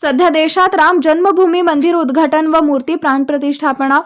सध्या देशात राम जन्मभूमी मंदिर उद्घाटन व मूर्ती प्राणप्रतिष्ठापना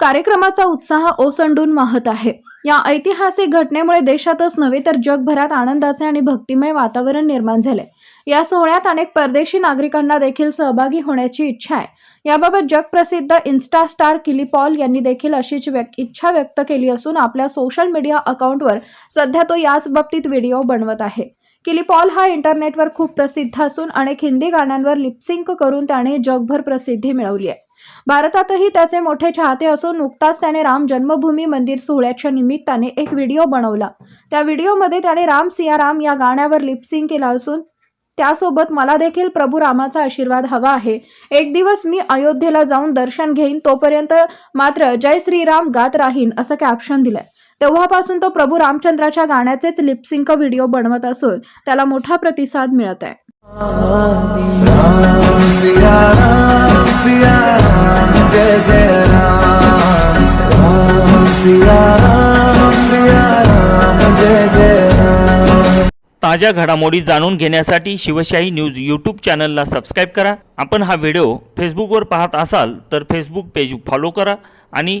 कार्यक्रमाचा उत्साह ओसंडून वाहत आहे. या ऐतिहासिक घटनेमुळे देशातच नव्हे तर जगभरात आनंदाचे आणि भक्तिमय वातावरण निर्माण झाले. या सोहळ्यात अनेक परदेशी नागरिकांना देखील सहभागी होण्याची इच्छा आहे. याबाबत जगप्रसिद्ध इन्स्टा स्टार किली पॉल यांनी देखील अशीच व्यक इच्छा व्यक्त केली असून आपल्या सोशल मीडिया अकाउंटवर सध्या तो याच बाबतीत व्हिडिओ बनवत आहे. किली. पॉल हा इंटरनेटवर खूप प्रसिद्ध असून अनेक हिंदी गाण्यांवर लिपसिंक करून त्याने जगभर प्रसिद्धी मिळवली आहे. भारतातही त्याचे मोठे चाहते असून नुकताच त्याने राम जन्मभूमी मंदिर सोहळ्याच्या निमित्ताने एक व्हिडिओ बनवला. त्या व्हिडिओमध्ये त्याने राम सिया राम या गाण्यावर लिपसिंग केला असून त्यासोबत मला देखील प्रभू रामाचा आशीर्वाद हवा आहे. एक दिवस मी अयोध्येला जाऊन दर्शन घेईन तोपर्यंत मात्र जय श्रीराम गात राहीन असं कॅप्शन दिलंय. तेव्हापासून तो प्रभू रामचंद्राच्या गाण्याचेच लिपसिंक व्हिडिओ बनवत असून त्याला मोठा प्रतिसाद मिळत आहे. ताज्या घडामोडी जाणून घेण्यासाठी शिवशाही न्यूज यूट्यूब चॅनलला सबस्क्राईब करा. आपण हा व्हिडिओ फेसबुकवर पाहत असाल तर फेसबुक पेज फॉलो करा आणि